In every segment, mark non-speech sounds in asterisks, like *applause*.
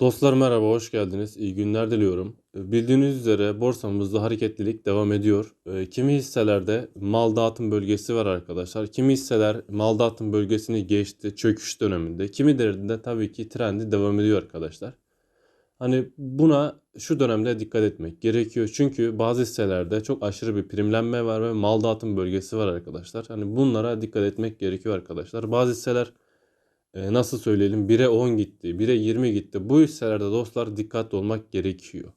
Dostlar merhaba, hoş geldiniz. İyi günler diliyorum. E, Bildiğiniz üzere borsamızda hareketlilik devam ediyor. E, Kimi hisselerde mal dağıtım bölgesi var arkadaşlar. Kimi hisseler mal dağıtım bölgesini geçti, çöküş döneminde. Kimilerinde tabii ki trendi devam ediyor arkadaşlar. Hani buna şu dönemde dikkat etmek gerekiyor. Çünkü bazı hisselerde çok aşırı bir primlenme var ve mal dağıtım bölgesi var arkadaşlar. Hani bunlara dikkat etmek gerekiyor arkadaşlar. Bazı hisseler e, nasıl söyleyelim 1'e 10 gitti, 1'e 20 gitti. Bu hisselerde dostlar dikkatli olmak gerekiyor.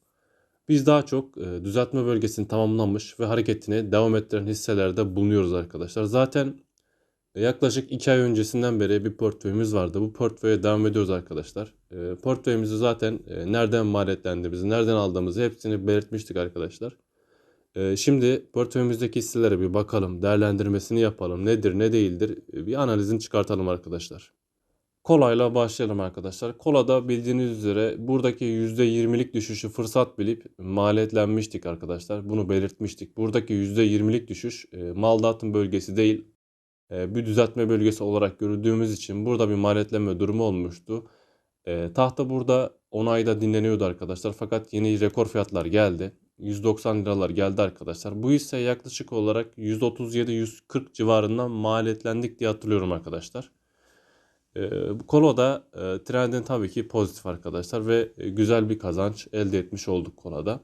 Biz daha çok e, düzeltme bölgesini tamamlamış ve hareketine devam ettiren hisselerde bulunuyoruz arkadaşlar. Zaten e, yaklaşık 2 ay öncesinden beri bir portföyümüz vardı. Bu portföye devam ediyoruz arkadaşlar. E, portföyümüzü zaten e, nereden maliyetlendiğimizi, nereden aldığımızı hepsini belirtmiştik arkadaşlar. Şimdi portföyümüzdeki hisselere bir bakalım, değerlendirmesini yapalım. Nedir, ne değildir bir analizini çıkartalım arkadaşlar. Kolayla başlayalım arkadaşlar. Kolada bildiğiniz üzere buradaki %20'lik düşüşü fırsat bilip maliyetlenmiştik arkadaşlar. Bunu belirtmiştik. Buradaki %20'lik düşüş e, mal dağıtım bölgesi değil e, bir düzeltme bölgesi olarak görüldüğümüz için burada bir maliyetlenme durumu olmuştu. E, tahta burada onayda dinleniyordu arkadaşlar. Fakat yeni rekor fiyatlar geldi. 190 liralar geldi arkadaşlar. Bu ise yaklaşık olarak 137-140 civarından maliyetlendik diye hatırlıyorum arkadaşlar. E, bu Kolo'da e, trendin tabii ki pozitif arkadaşlar ve e, güzel bir kazanç elde etmiş olduk Kolo'da.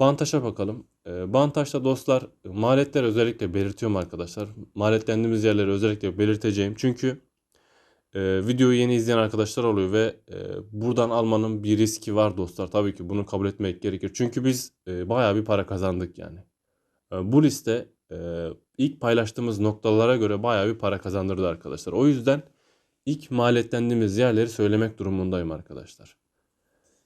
Bantaş'a bakalım. E, Bantaş'ta dostlar maliyetler özellikle belirtiyorum arkadaşlar. Maliyetlendiğimiz yerleri özellikle belirteceğim. Çünkü e, videoyu yeni izleyen arkadaşlar oluyor ve e, buradan almanın bir riski var dostlar. Tabii ki bunu kabul etmek gerekir. Çünkü biz e, bayağı bir para kazandık yani. E, bu liste e, ilk paylaştığımız noktalara göre bayağı bir para kazandırdı arkadaşlar. O yüzden ilk maliyetlendiğimiz yerleri söylemek durumundayım arkadaşlar.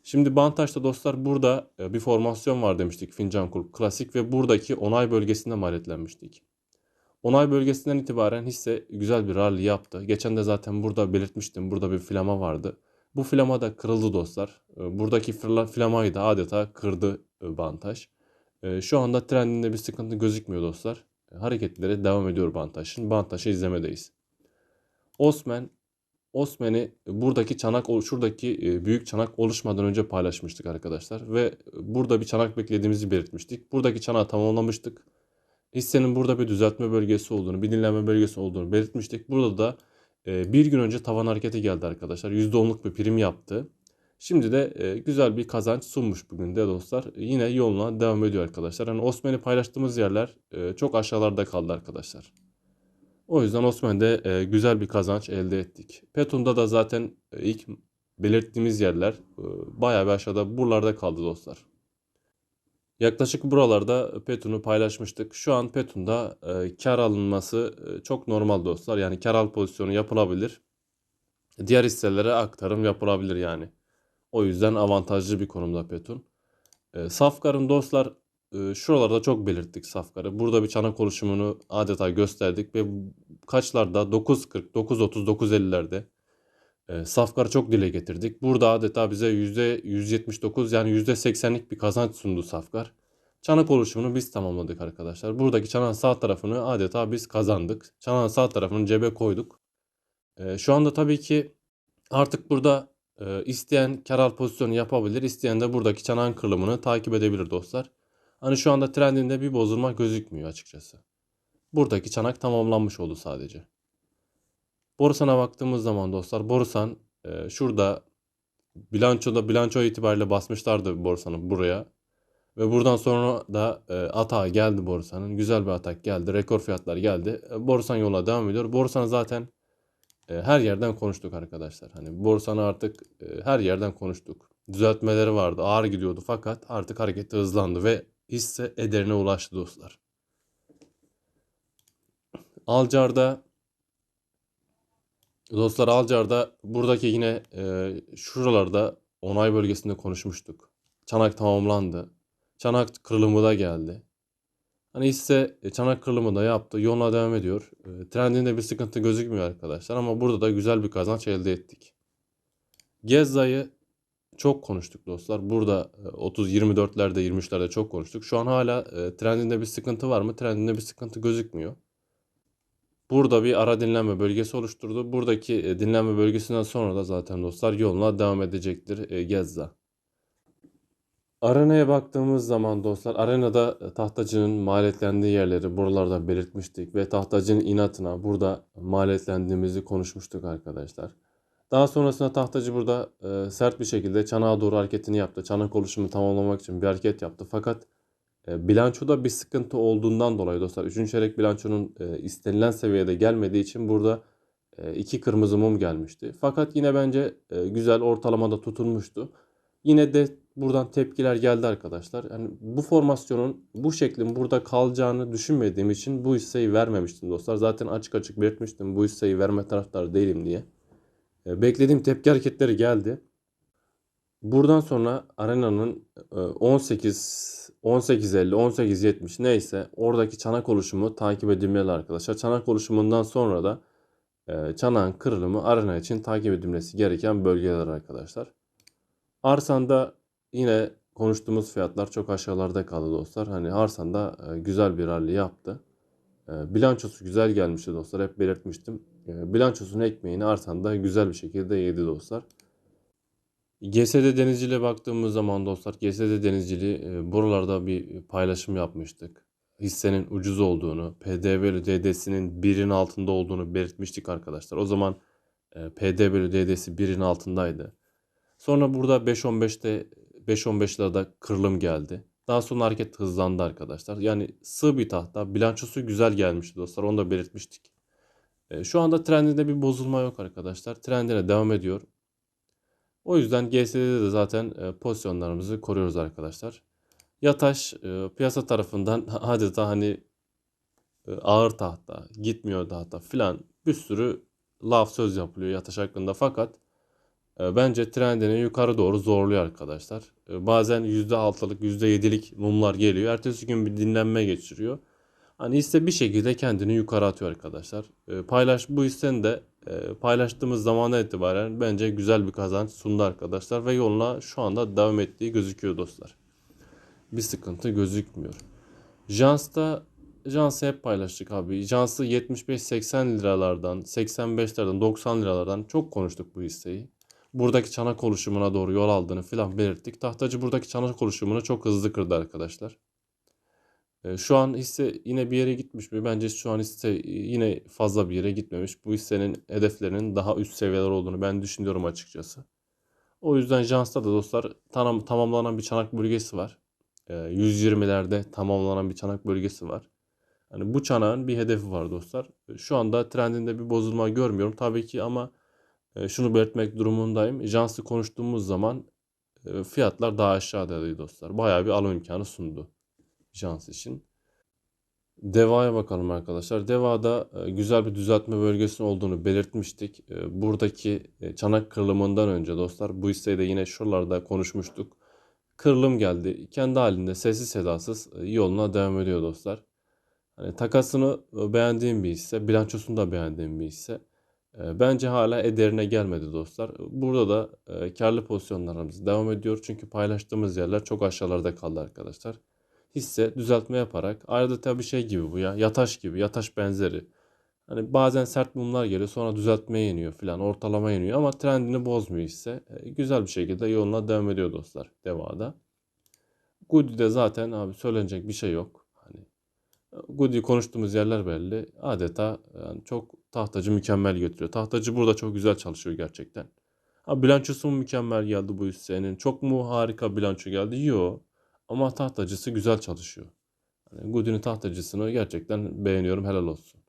Şimdi Bantaş'ta dostlar burada e, bir formasyon var demiştik Fincan Kulp Klasik ve buradaki onay bölgesinde maliyetlenmiştik. Onay bölgesinden itibaren hisse güzel bir rally yaptı. Geçen de zaten burada belirtmiştim. Burada bir flama vardı. Bu flama da kırıldı dostlar. E, buradaki flamayı da adeta kırdı e, Bantaş. Şu anda trendinde bir sıkıntı gözükmüyor dostlar. Hareketleri devam ediyor Bantaş'ın. Bantaş'ı izlemedeyiz. Osman Osman'ı buradaki çanak şuradaki e, büyük çanak oluşmadan önce paylaşmıştık arkadaşlar ve burada bir çanak beklediğimizi belirtmiştik. Buradaki çanağı tamamlamıştık. Hissenin burada bir düzeltme bölgesi olduğunu, bir dinlenme bölgesi olduğunu belirtmiştik. Burada da e, bir gün önce tavan hareketi geldi arkadaşlar. %10'luk bir prim yaptı. Şimdi de e, güzel bir kazanç sunmuş bugün de dostlar. Yine yoluna devam ediyor arkadaşlar. Yani Osman'ı paylaştığımız yerler çok aşağılarda kaldı arkadaşlar. O yüzden Osman'da e, güzel bir kazanç elde ettik. Petun'da da zaten e, ilk belirttiğimiz yerler e, bayağı bir aşağıda buralarda kaldı dostlar. Yaklaşık buralarda Petun'u paylaşmıştık. Şu an Petun'da e, kar alınması e, çok normal dostlar. Yani kar al pozisyonu yapılabilir. Diğer hisselere aktarım yapılabilir yani. O yüzden avantajlı bir konumda Petun. E, Safkar'ın dostlar şuralarda çok belirttik Safkar'ı. Burada bir çanak oluşumunu adeta gösterdik ve kaçlarda 9.40, 9.30, 9.50'lerde e, Safkar'ı çok dile getirdik. Burada adeta bize %179 yani %80'lik bir kazanç sundu Safkar. Çanak oluşumunu biz tamamladık arkadaşlar. Buradaki çanağın sağ tarafını adeta biz kazandık. Çanağın sağ tarafını cebe koyduk. Şu anda tabii ki artık burada isteyen karar pozisyonu yapabilir. isteyen de buradaki çanağın kırılımını takip edebilir dostlar. Hani şu anda trendinde bir bozulma gözükmüyor açıkçası. Buradaki çanak tamamlanmış oldu sadece. Borusan'a baktığımız zaman dostlar Borusan e, şurada bilançoda bilanço itibariyle basmışlardı Borusan'ı buraya. Ve buradan sonra da e, atağa geldi Borusan'ın. Güzel bir atak geldi. Rekor fiyatlar geldi. E, Borusan yola devam ediyor. Borusan zaten e, her yerden konuştuk arkadaşlar. Hani Borusan'ı artık e, her yerden konuştuk. Düzeltmeleri vardı. Ağır gidiyordu fakat artık hareketi hızlandı ve hisse ederine ulaştı dostlar. Alcar'da dostlar Alcar'da buradaki yine e, şuralarda onay bölgesinde konuşmuştuk. Çanak tamamlandı. Çanak kırılımı da geldi. Hani hisse e, çanak kırılımı da yaptı. Yoluna devam ediyor. E, trendinde bir sıkıntı gözükmüyor arkadaşlar ama burada da güzel bir kazanç elde ettik. Gezza'yı çok konuştuk dostlar. Burada 30 e, 24'lerde 23'lerde çok konuştuk. Şu an hala e, trendinde bir sıkıntı var mı? Trendinde bir sıkıntı gözükmüyor. Burada bir ara dinlenme bölgesi oluşturdu. Buradaki e, dinlenme bölgesinden sonra da zaten dostlar yoluna devam edecektir Gezza. Arenaya baktığımız zaman dostlar arenada tahtacının maliyetlendiği yerleri buralarda belirtmiştik ve tahtacının inatına burada maliyetlendiğimizi konuşmuştuk arkadaşlar. Daha sonrasında tahtacı burada e, sert bir şekilde çanağa doğru hareketini yaptı. Çanak oluşumu tamamlamak için bir hareket yaptı. Fakat e, bilançoda bir sıkıntı olduğundan dolayı dostlar 3. çeyrek bilançonun e, istenilen seviyede gelmediği için burada e, iki kırmızı mum gelmişti. Fakat yine bence e, güzel ortalamada tutulmuştu. Yine de buradan tepkiler geldi arkadaşlar. Yani bu formasyonun bu şeklin burada kalacağını düşünmediğim için bu hisseyi vermemiştim dostlar. Zaten açık açık belirtmiştim bu hisseyi verme taraftarı değilim diye. E, beklediğim tepki hareketleri geldi. Buradan sonra arenanın e, 18 18.50 18.70 neyse oradaki çanak oluşumu takip edilmeli arkadaşlar. Çanak oluşumundan sonra da e, çanağın kırılımı arena için takip edilmesi gereken bölgeler arkadaşlar. Arsan'da yine konuştuğumuz fiyatlar çok aşağılarda kaldı dostlar. Hani Arsan'da e, güzel bir rally yaptı. Bilançosu güzel gelmişti dostlar. Hep belirtmiştim. E, bilançosunun ekmeğini Arsan'da güzel bir şekilde yedi dostlar. GSD Denizcili'ye baktığımız zaman dostlar GSD Denizciliği e, buralarda bir paylaşım yapmıştık. Hissenin ucuz olduğunu, PD bölü DD'sinin birin altında olduğunu belirtmiştik arkadaşlar. O zaman e, PD bölü DD'si birin altındaydı. Sonra burada 5.15'te 5.15'lerde kırılım geldi. Daha sonra hareket hızlandı arkadaşlar. Yani sığ bir tahta. Bilançosu güzel gelmişti dostlar. Onu da belirtmiştik. E, şu anda trendinde bir bozulma yok arkadaşlar. Trendine devam ediyor. O yüzden GSD'de de zaten e, pozisyonlarımızı koruyoruz arkadaşlar. Yataş e, piyasa tarafından *laughs* adeta hani e, ağır tahta, gitmiyor tahta filan bir sürü laf söz yapılıyor Yataş hakkında. Fakat bence trendini yukarı doğru zorluyor arkadaşlar. Bazen %6'lık, %7'lik mumlar geliyor. Ertesi gün bir dinlenme geçiriyor. Hani hisse bir şekilde kendini yukarı atıyor arkadaşlar. E, paylaş bu hissenin de e, paylaştığımız zamandan itibaren bence güzel bir kazanç sundu arkadaşlar ve yoluna şu anda devam ettiği gözüküyor dostlar. Bir sıkıntı gözükmüyor. Jans'ta Jans'ı hep paylaştık abi. Jans'ı 75-80 liralardan, 85'lerden, 90 liralardan çok konuştuk bu hisseyi. Buradaki çanak oluşumuna doğru yol aldığını filan belirttik. Tahtacı buradaki çanak oluşumunu çok hızlı kırdı arkadaşlar. Ee, şu an hisse yine bir yere gitmiş mi? Bence şu an hisse yine fazla bir yere gitmemiş. Bu hissenin hedeflerinin daha üst seviyeler olduğunu ben düşünüyorum açıkçası. O yüzden Jans'ta da dostlar tam, tamamlanan bir çanak bölgesi var. 120'lerde ee, tamamlanan bir çanak bölgesi var. Yani bu çanağın bir hedefi var dostlar. Şu anda trendinde bir bozulma görmüyorum tabii ki ama e, şunu belirtmek durumundayım. Jans'ı konuştuğumuz zaman e, fiyatlar daha aşağıdaydı dostlar. Bayağı bir alım imkanı sundu Jans için. Deva'ya bakalım arkadaşlar. Deva'da e, güzel bir düzeltme bölgesi olduğunu belirtmiştik. Buradaki çanak kırılımından önce dostlar bu hisseyi de yine şuralarda konuşmuştuk. Kırılım geldi. Kendi halinde sessiz sedasız yoluna devam ediyor dostlar. Hani takasını beğendiğim bir hisse, bilançosunu da beğendiğim bir hisse. Bence hala ederine gelmedi dostlar. Burada da e, karlı pozisyonlarımız devam ediyor. Çünkü paylaştığımız yerler çok aşağılarda kaldı arkadaşlar. Hisse düzeltme yaparak ayrıca tabii şey gibi bu ya yataş gibi yataş benzeri. Hani bazen sert mumlar geliyor sonra düzeltmeye iniyor filan ortalama iniyor ama trendini bozmuyor hisse. E, güzel bir şekilde yoluna devam ediyor dostlar devada. Goody'de zaten abi söylenecek bir şey yok. Goody konuştuğumuz yerler belli. Adeta yani çok tahtacı mükemmel götürüyor. Tahtacı burada çok güzel çalışıyor gerçekten. Ha bilançosu mu mükemmel geldi bu hissenin? Çok mu harika bilanço geldi? Yok. Ama tahtacısı güzel çalışıyor. Yani Goody'nin tahtacısını gerçekten beğeniyorum. Helal olsun.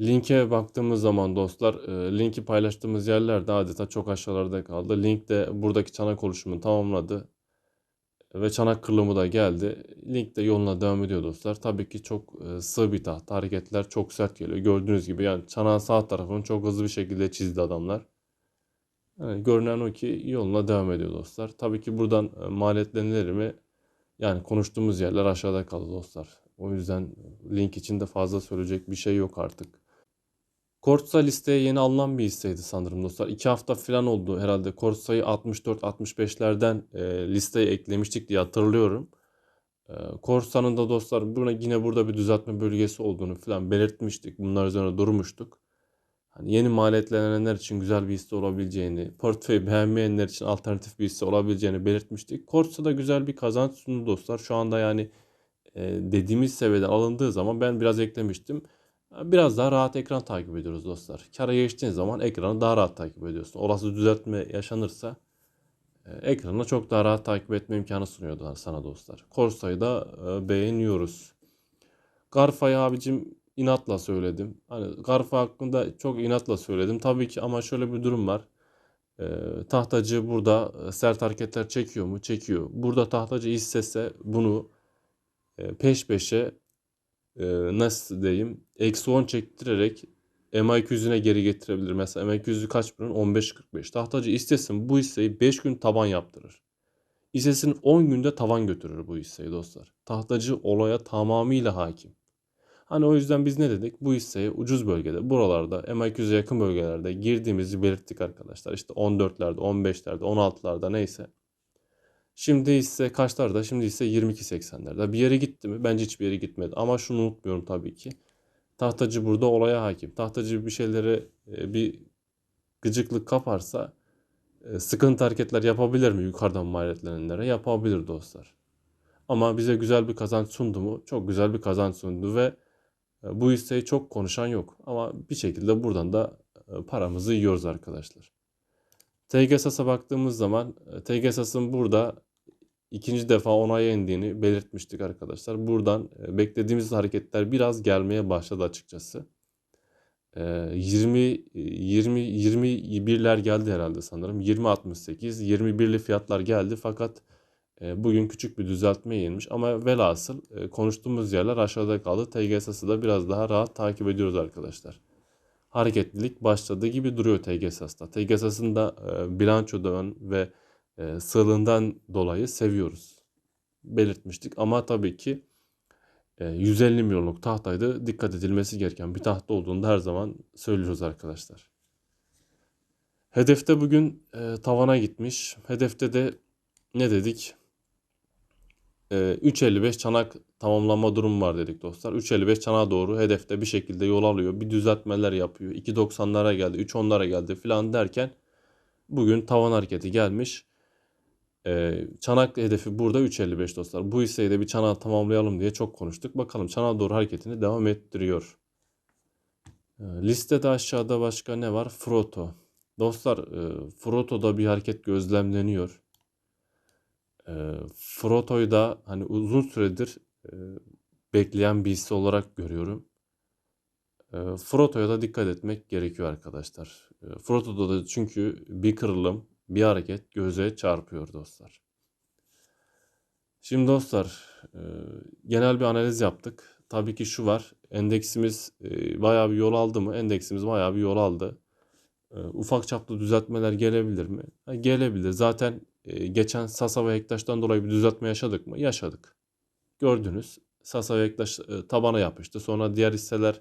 Linke baktığımız zaman dostlar e, linki paylaştığımız yerlerde adeta çok aşağılarda kaldı. Link de buradaki çanak oluşumunu tamamladı ve çanak kırılımı da geldi. Link de yoluna devam ediyor dostlar. Tabii ki çok e, sığ bir tahta. Hareketler çok sert geliyor. Gördüğünüz gibi yani çanağın sağ tarafını çok hızlı bir şekilde çizdi adamlar. Yani görünen o ki yoluna devam ediyor dostlar. Tabii ki buradan e, maliyetlenir mi? Yani konuştuğumuz yerler aşağıda kaldı dostlar. O yüzden link için de fazla söyleyecek bir şey yok artık. Korsa listeye yeni alınan bir hisseydi sanırım dostlar. 2 hafta falan oldu herhalde. Korsa'yı 64-65'lerden e, listeye eklemiştik diye hatırlıyorum. Korsan'ın da dostlar buna yine burada bir düzeltme bölgesi olduğunu falan belirtmiştik. Bunlar üzerine durmuştuk. Hani yeni maliyetlenenler için güzel bir hisse olabileceğini, portföyü beğenmeyenler için alternatif bir hisse olabileceğini belirtmiştik. Korsa da güzel bir kazanç sundu dostlar. Şu anda yani e, dediğimiz seviyeden alındığı zaman ben biraz eklemiştim. Biraz daha rahat ekran takip ediyoruz dostlar. Kara geçtiğin zaman ekranı daha rahat takip ediyorsun. Olası düzeltme yaşanırsa e, ekranı çok daha rahat takip etme imkanı sunuyordu sana dostlar. Corsa'yı da e, beğeniyoruz. Garfa'yı abicim inatla söyledim. Hani Garfa hakkında çok inatla söyledim. Tabii ki ama şöyle bir durum var. E, tahtacı burada e, sert hareketler çekiyor mu? Çekiyor. Burada tahtacı istese bunu e, peş peşe e, nasıl diyeyim eksi 10 çektirerek MA200'üne geri getirebilir. Mesela MA200'ü kaç bunun? 15.45. Tahtacı istesin bu hisseyi 5 gün taban yaptırır. İstesin 10 günde tavan götürür bu hisseyi dostlar. Tahtacı olaya tamamıyla hakim. Hani o yüzden biz ne dedik? Bu hisseyi ucuz bölgede, buralarda, MA200'e yakın bölgelerde girdiğimizi belirttik arkadaşlar. İşte 14'lerde, 15'lerde, 16'larda neyse. Şimdi ise kaçlarda? Şimdi ise 22.80'lerde. Bir yere gitti mi? Bence hiçbir yere gitmedi. Ama şunu unutmuyorum tabii ki. Tahtacı burada olaya hakim. Tahtacı bir şeylere e, bir gıcıklık kaparsa e, sıkıntı hareketler yapabilir mi yukarıdan maliyetlenenlere? Yapabilir dostlar. Ama bize güzel bir kazanç sundu mu? Çok güzel bir kazanç sundu ve bu hisseyi çok konuşan yok. Ama bir şekilde buradan da paramızı yiyoruz arkadaşlar. TGSAS'a baktığımız zaman TGSAS'ın burada ikinci defa onaya indiğini belirtmiştik arkadaşlar. Buradan beklediğimiz hareketler biraz gelmeye başladı açıkçası. 20 20 21'ler geldi herhalde sanırım. 20 68 21'li fiyatlar geldi fakat bugün küçük bir düzeltme yenilmiş ama velhasıl konuştuğumuz yerler aşağıda kaldı. TGS'si da biraz daha rahat takip ediyoruz arkadaşlar hareketlilik başladığı gibi duruyor TGSAS'ta. TGSAS'ın da e, bilançodan ve e, sığlığından dolayı seviyoruz. Belirtmiştik ama tabii ki e, 150 milyonluk tahtaydı. Dikkat edilmesi gereken bir tahta olduğunu da her zaman söylüyoruz arkadaşlar. Hedefte bugün e, tavana gitmiş. Hedefte de ne dedik? 3.55 çanak tamamlanma durumu var dedik dostlar. 3.55 çanağa doğru hedefte bir şekilde yol alıyor. Bir düzeltmeler yapıyor. 2.90'lara geldi, 3.10'lara geldi filan derken bugün tavan hareketi gelmiş. çanak hedefi burada 3.55 dostlar. Bu hisseyi de bir çanağı tamamlayalım diye çok konuştuk. Bakalım çanağa doğru hareketini devam ettiriyor. listede aşağıda başka ne var? Froto. Dostlar e, Froto'da bir hareket gözlemleniyor. E, Froto'yu da hani uzun süredir e, bekleyen bir hisse olarak görüyorum. E, Froto'ya da dikkat etmek gerekiyor arkadaşlar. E, Froto'da da çünkü bir kırılım, bir hareket göze çarpıyor dostlar. Şimdi dostlar e, genel bir analiz yaptık. Tabii ki şu var. Endeksimiz e, bayağı bir yol aldı mı? Endeksimiz bayağı bir yol aldı. E, ufak çaplı düzeltmeler gelebilir mi? Ha, gelebilir. Zaten geçen Sasa ve Hektaş'tan dolayı bir düzeltme yaşadık mı? Yaşadık. Gördünüz. Sasa ve Hektaş e, tabana yapıştı. Sonra diğer hisseler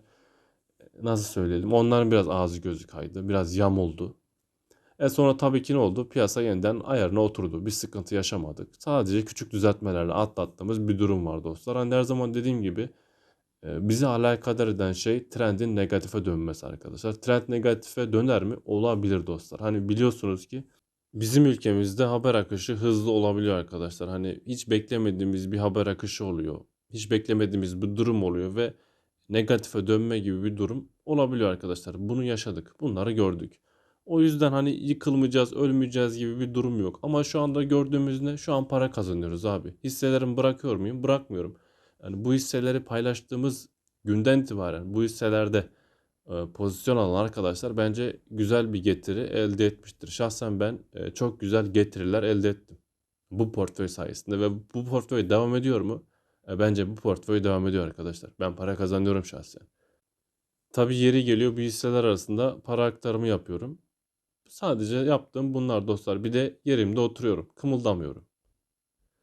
e, nasıl söyleyelim? Onların biraz ağzı gözü kaydı. Biraz yam oldu. E sonra tabii ki ne oldu? Piyasa yeniden ayarına oturdu. Bir sıkıntı yaşamadık. Sadece küçük düzeltmelerle atlattığımız bir durum var dostlar. Hani her zaman dediğim gibi bizi alakadar eden şey trendin negatife dönmesi arkadaşlar. Trend negatife döner mi? Olabilir dostlar. Hani biliyorsunuz ki Bizim ülkemizde haber akışı hızlı olabiliyor arkadaşlar. Hani hiç beklemediğimiz bir haber akışı oluyor. Hiç beklemediğimiz bir durum oluyor ve negatife dönme gibi bir durum olabiliyor arkadaşlar. Bunu yaşadık. Bunları gördük. O yüzden hani yıkılmayacağız, ölmeyeceğiz gibi bir durum yok. Ama şu anda gördüğümüz ne? Şu an para kazanıyoruz abi. Hisselerimi bırakıyor muyum? Bırakmıyorum. Yani bu hisseleri paylaştığımız günden itibaren bu hisselerde pozisyon alan arkadaşlar bence güzel bir getiri elde etmiştir. Şahsen ben e, çok güzel getiriler elde ettim. Bu portföy sayesinde ve bu portföy devam ediyor mu? E, bence bu portföy devam ediyor arkadaşlar. Ben para kazanıyorum şahsen. Tabi yeri geliyor bu hisseler arasında para aktarımı yapıyorum. Sadece yaptığım bunlar dostlar. Bir de yerimde oturuyorum. Kımıldamıyorum.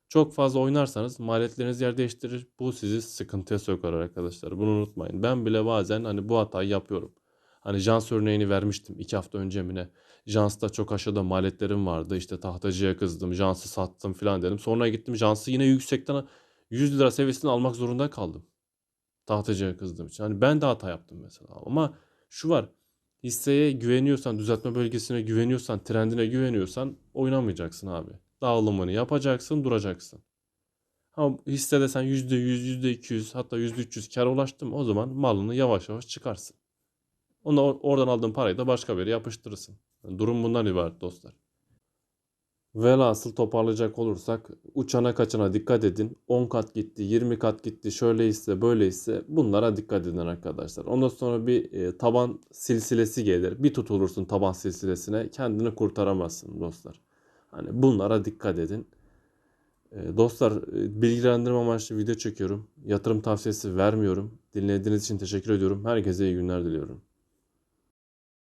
Çok fazla oynarsanız maliyetleriniz yer değiştirir. Bu sizi sıkıntıya sokar arkadaşlar. Bunu unutmayın. Ben bile bazen hani bu hatayı yapıyorum. Hani Jans örneğini vermiştim iki hafta önce mi ne. Jans'ta çok aşağıda maliyetlerim vardı. İşte tahtacıya kızdım. Jans'ı sattım falan dedim. Sonra gittim Jans'ı yine yüksekten 100 lira seviyesini almak zorunda kaldım. Tahtacıya kızdığım için. Hani ben de hata yaptım mesela. Ama şu var. Hisseye güveniyorsan, düzeltme bölgesine güveniyorsan, trendine güveniyorsan oynamayacaksın abi. Dağılımını yapacaksın, duracaksın. Ama hissede sen %100, %200 hatta %300 kar ulaştın o zaman malını yavaş yavaş çıkarsın. Onu oradan aldığın parayı da başka bir yere yapıştırırsın. Yani durum bundan ibaret dostlar. Velhasıl toparlayacak olursak uçana kaçana dikkat edin. 10 kat gitti, 20 kat gitti, şöyle ise böyle ise bunlara dikkat edin arkadaşlar. Ondan sonra bir e, taban silsilesi gelir. Bir tutulursun taban silsilesine kendini kurtaramazsın dostlar. Hani bunlara dikkat edin. E, dostlar e, bilgilendirme amaçlı video çekiyorum. Yatırım tavsiyesi vermiyorum. Dinlediğiniz için teşekkür ediyorum. Herkese iyi günler diliyorum.